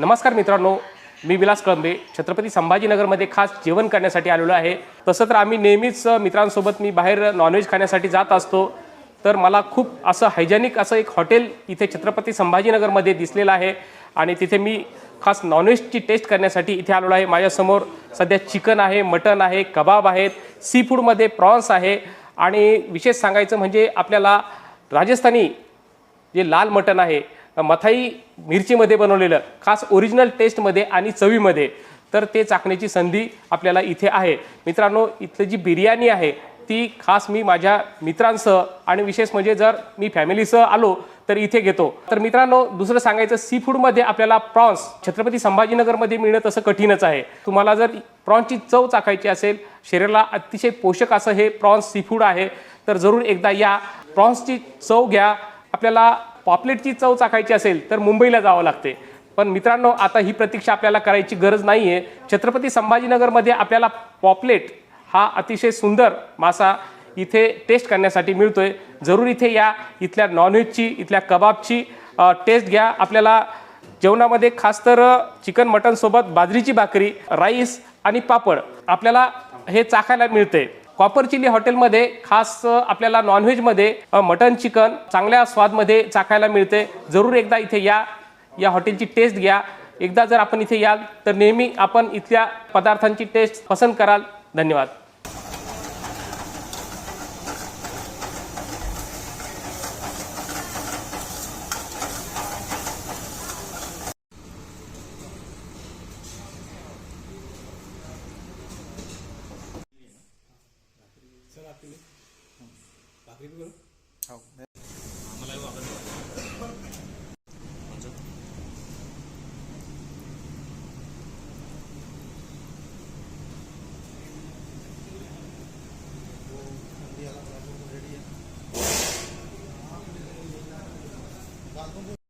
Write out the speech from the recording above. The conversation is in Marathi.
नमस्कार मित्रांनो मी विलास कळंबे छत्रपती संभाजीनगरमध्ये खास जेवण करण्यासाठी आलेलो आहे. तसं तर आम्ही नेहमीच मित्रांसोबत मी बाहेर नॉनव्हेज खाण्यासाठी जात असतो. तर मला खूप असं हायजेनिक असं एक हॉटेल इथे छत्रपती संभाजीनगरमध्ये दिसलेलं आहे आणि तिथे मी खास नॉनव्हेजची टेस्ट करण्यासाठी इथे आलेलो आहे. माझ्यासमोर सध्या चिकन आहे मटन आहे कबाब आहेत सी फूडमध्ये प्रॉन्स आहे आणि विशेष सांगायचं म्हणजे आपल्याला राजस्थानी जे लाल मटण आहे मथाई मिरचीमध्ये बनवलेलं खास ओरिजिनल टेस्टमध्ये आणि चवीमध्ये तर ते चाकण्याची संधी आपल्याला इथे आहे. मित्रांनो इथली जी बिर्याणी आहे ती खास मी माझ्या मित्रांसह आणि विशेष म्हणजे जर मी फॅमिलीसह आलो तर इथे घेतो. तर मित्रांनो दुसरं सांगायचं सी फूडमध्ये आपल्याला प्रॉन्स छत्रपती संभाजीनगरमध्ये मिळणं तसं कठीणच आहे. तुम्हाला जर प्रॉन्सची चव चाकायची असेल शरीराला अतिशय पोषक असं हे प्रॉन्स सी फूड आहे तर जरूर एकदा या प्रॉन्सची चव घ्या. आपल्याला पॉपलेटची चव चाखायची असेल तर मुंबईला जावं लागते. पण मित्रांनो आता ही प्रतीक्षा आपल्याला करायची गरज नाही आहे छत्रपती संभाजीनगरमध्ये आपल्याला पॉपलेट हा अतिशय सुंदर मासा इथे टेस्ट करण्यासाठी मिळतोय. जरूर इथे या. इथल्या नॉनव्हेजची इथल्या कबाबची टेस्ट घ्या. आपल्याला जेवणामध्ये खास तर चिकन मटनसोबत बाजरीची भाकरी राईस आणि पापड आपल्याला हे चाखायला मिळते. कॉपर चिली हॉटेलमध्ये खास आपल्याला नॉनव्हेजमध्ये मटन चिकन चांगल्या स्वादमध्ये चाखायला मिळते. जरूर एकदा इथे या या हॉटेलची टेस्ट घ्या. एकदा जर आपण इथे याल तर नेहमी आपण इथल्या पदार्थांची टेस्ट पसंत कराल. धन्यवाद. बाकी भी करो